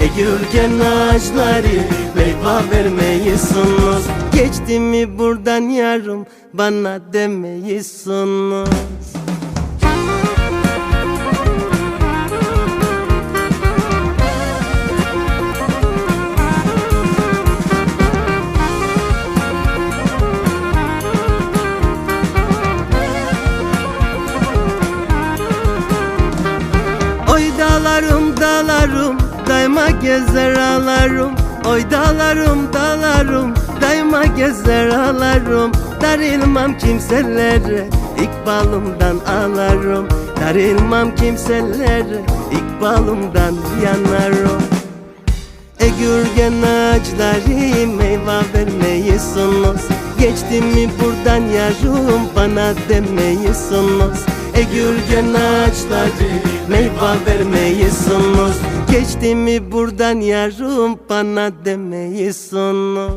Egürgen ağaçları meyve vermiyorsunuz Geçti mi buradan yarım bana demiyorsunuz Oy gezer ağlarım Oy dağlarım dağlarım daima gezer ağlarım Darılmam kimselere ikbalımdan ağlarım. Darılmam kimselere ikbalımdan yanarım. Egürgen ağaçları meyve vermeyisunuz Geçti mi buradan yarım bana demeyisunuz Egürgen ağaçları meyve vermeyisunuz. Geçti mi buradan yarım bana demeyisunuz.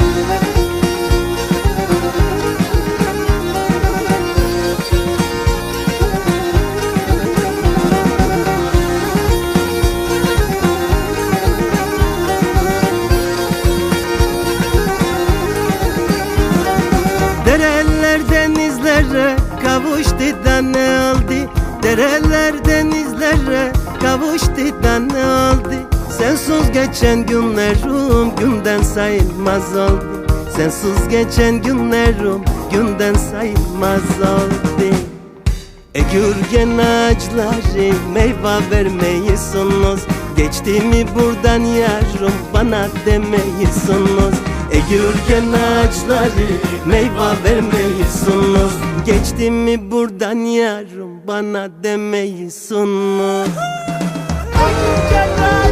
Dereler kavuştu da ne oldu Dereler denizlere kavuştu da ne oldu Sensiz geçen günlerim günden sayılmaz oldu. Sensiz geçen günlerim günden sayılmaz oldu. Egürgen ağaçları meyve vermeyisunuz Geçti mi buradan yarım bana demeyisunuz Egürgen ağaçları meyve vermeyisunuz Geçti mi buradan yarım bana demeyisunuz Egürgen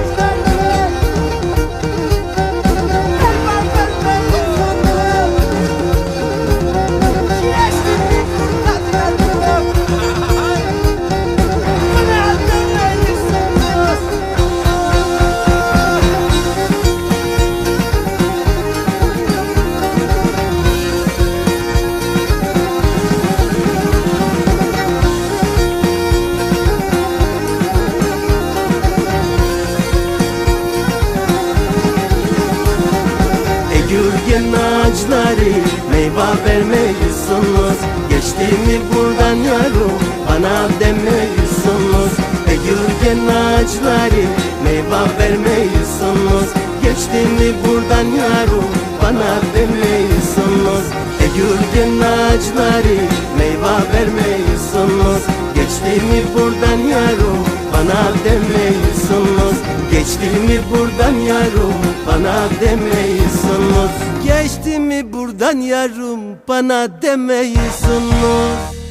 ağaçları meyve vermeyisunuz Geçti mi buradan yarım bana demeyisunuz Egürgen ağaçları meyve vermeyisunuz Geçti mi buradan yarım bana demeyisunuz Egürgen ağaçları meyve vermeyisunuz Geçti mi buradan yarım bana demeyisunuz Geçti mi buradan yarım bana demeyisunuz Geçti mi buradan yarım bana demeyisunuz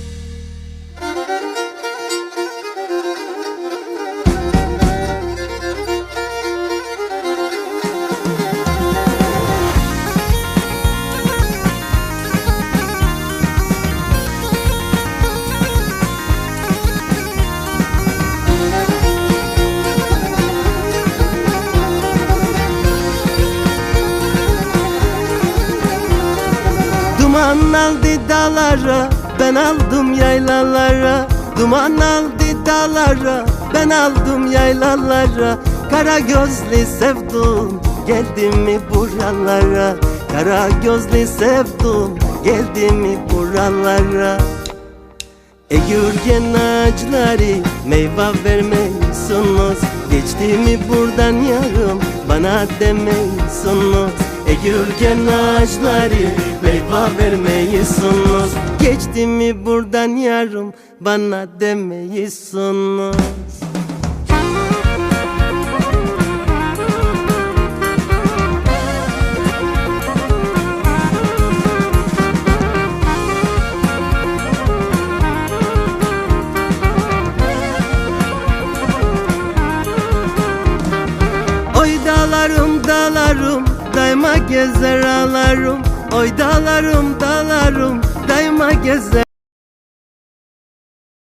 Duman aldı dağlara ben aldım yaylalara. Duman aldı dağlara ben aldım yaylalara. Kara gözlü sevdum geldi mi buralara? Kara gözlü sevdum geldi mi buralara? Egürgen ağaçları meyve vermeyisunuz Geçti mi buradan yarım bana demeyisunuz Egürgen ağaçları meyve vermeyisunuz. Geçti mi buradan yarım bana demeyisunuz. Dağlarım dağlarım Daima gezer ağlarım Oy dağlarım dağlarım Daima gezer